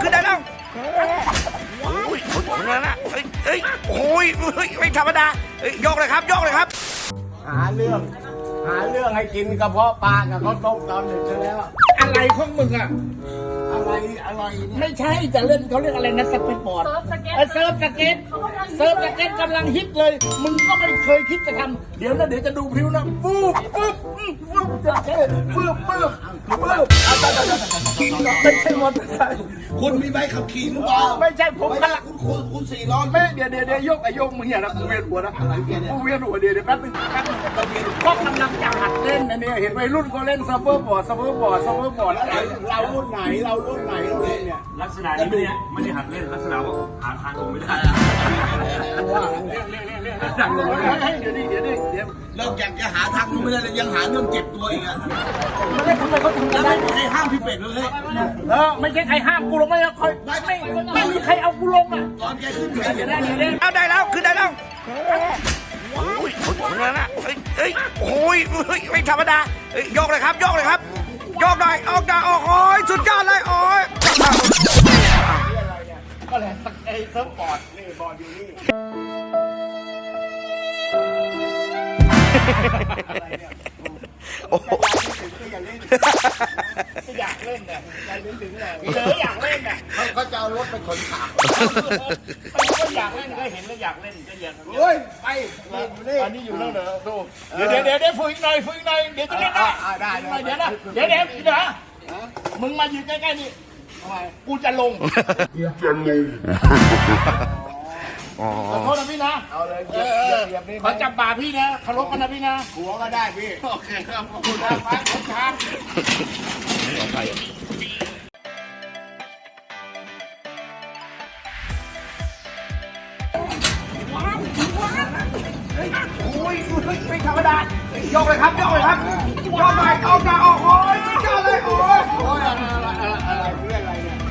ขึ้นได้แล้วโอ้ยโอ้ยนั่นนะเอ้ยเอ้ยโอ้ยเฮ้ยไม่ธรรมดาเอ้ยยกเลยครับยกเลยครับ หาเรื่อง หาเรื่องให้กินกระเพาะปลากับข้าวต้มตอนดึกซะแล้ว อะไรของมึงอะ อะไรอะไรเนี่ยไม่ใช่จะเล่นเขาเรียกอะไรนะสเก็ตบอร์ดเซิร์ฟสเก็ต เออเซิร์ฟสเก็ตเซิร์ฟสเก็ตกำลังฮิตเลย มึงก็ไม่เคยคิดจะทำเดี๋ยวนะเดี๋ยวจะดูพริ้วนะฟูบฟูบฟูบจะเท่ฟูบฟูบฟูบ ไม่ใช่มอเตอร์ไซค์คุณมีใบขับขี่หรือเปล่าไม่ใช่ผมกำลังคุณคุณคุณสี่ล้อไม่เดี๋ยวเดี๋ยวเดี๋ยวยกไอ้ยกมึงอย่านะกูเวียนหัวนะกูเวียนหัวเดี๋ยวเดี๋ยวแป๊บนึงแป๊บนึงก็กำลังจะหัดเล่นนะเนี่ยเห็นวัยรุ่นก็เล่นซัฟเฟอร์บอร์ดซัฟเฟอร์บอร์ดซัฟเฟอร์บอร์ดแล้วเรารุ่นไหนเรารุ่นไหนเราเล่นเนี่ยลักษณะนี้ไม่ได้ไม่ได้หัดเล่นลักษณะว่าหาทางลงไม่ได้ว่าดังเลยเดี๋ยวนี้เดี๋ยวนี้เดี๋ยวเราอยากจะหาทางนู้นไม่ได้เลยยังหาเรื่องเจ็บตัวอีกอะมันเล่นทำไมเขาทำกันได้ไม่ได้ห้ามพี่เป็ดเลยเออไม่ใช่ใครห้ามกูลงไม่คอยไม่ไม่ไม่มีใครเอากูลงอะตอนแกขึ้นแขนเดี๋ยวได้เดี๋ยวได้เอาได้แล้วขึ้นได้แล้วโอ้ยโอ้ยนั่นนะเอ้ยเอ้ยโอ้ยเฮ้ยไม่ธรรมดาเอ้ยโยกเลยครับโยกเลยครับโยกหน่อยออกหน่อยโอ้ยสุดยอดเลยโอ้ยก็เลยไอ้เซิร์ฟบอร์ดนี่บอร์ดอยู่นี่ โอ้โหอยากเล่นเนี่ยใจถึงๆเลยเจออยากเล่นเนี่ยเขาเขาจะเอารถไปขนขาก็อยากเล่นก็เห็นแล้วอยากเล่นก็อยากเฮ้ยไปนี่อยู่นี่อันนี้อยู่นั่นเหรอดูเดี๋ยวเดี๋ยวเดี๋ยวเดี๋ยวฝึกหน่อยฝึกหน่อยเดี๋ยวจะเล่นได้อ่าได้ได้เดี๋ยวนะเดี๋ยวเดี๋ยวเดี๋ยวมึงมายืนใกล้ๆนี่กูจะลง อ๋อขอโทษนะพี่นะเอาเลยเออเออขอจับบ่าพี่นะเคารพกันนะพี่นะหัวก็ได้พี่โอเคครับขอบคุณไปไปขอบคุณครับโอ้ยเฮ้ยไม่ธรรมดาโยกเลยครับโยกเลยครับโยกหน่อยออกหน่อย